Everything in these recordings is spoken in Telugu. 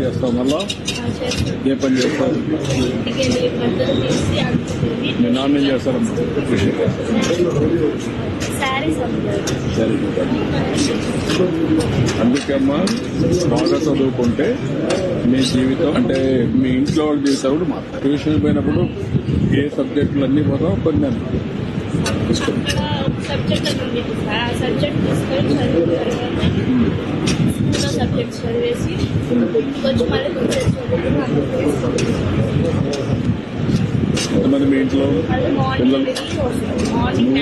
చేస్తాం మళ్ళా? ఏ పని చేస్తారు? నేను ఆన్లైన్ మీ నాన్న చేస్తారమ్మా? అందుకమ్మా బాగా చదువుకుంటే మీ జీవితం అంటే మీ ఇంట్లో వాళ్ళ జీవితం కూడా మా ట్యూషన్ పోయినప్పుడు ఏ సబ్జెక్టులు అన్నీ పోతావు కొన్ని అన్నీ. సబ్జెక్ట్ సబ్జెక్ట్ తీసుకొని చదివిన తర్వాత స్కూల్లో సబ్జెక్ట్ చదివేసి కొంచెం మళ్ళీ కొంచెం చదువుకుని మీ ఇంట్లో? మార్నింగ్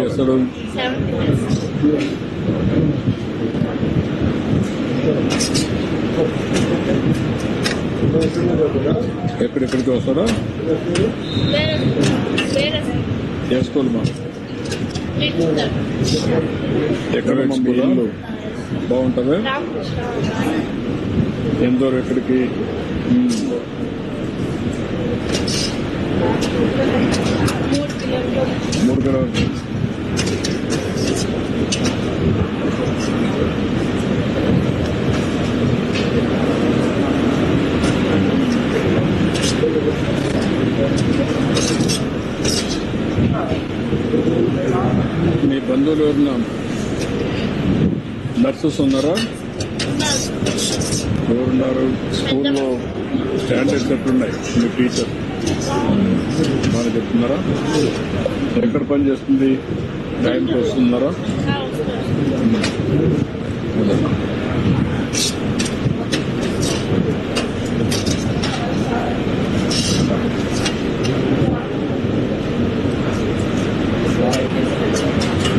చేస్తాడు? ఎక్కడెక్కడికి వస్తాడా? ఏ స్కూల్ మా? ఎక్కడ? మా బాగుంటుంది? ఎంతో ఎక్కడికి మూడు కిలోమీటర్లు. మీ బంధువులు ఎవరున్నా నర్సెస్ ఉన్నారా ఎవరున్నారు? స్కూల్లో స్టాండర్డ్స్ ఎట్లున్నాయి? మీ టీచర్? బాగా చెప్తున్నారా? ఎక్కడ పని చేస్తుంది? టైంకి వస్తున్నారా?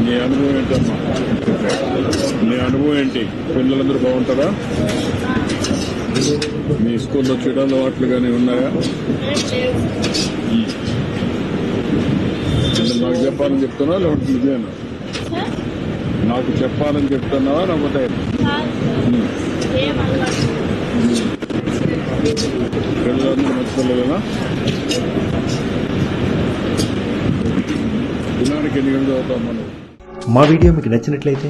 మీ అనుభవం ఏంటమ్మా? మీ అనుభవం ఏంటి? పిల్లలందరూ బాగుంటారా? మీ స్కూల్లో చెడు అలవాట్లు కానీ ఉన్నాయా? నాకు చెప్పాలని చెప్తున్నా లేకపోతే నిజమేనా? నాకు చెప్పాలని చెప్తున్నావా లేకపోతే? పిల్లలందరూ మర్చిపోలేదా పిల్లలేనా? దినానికి ఎన్ని గంటలు అవుతాం మనం? మా వీడియో మీకు నచ్చినట్లయితే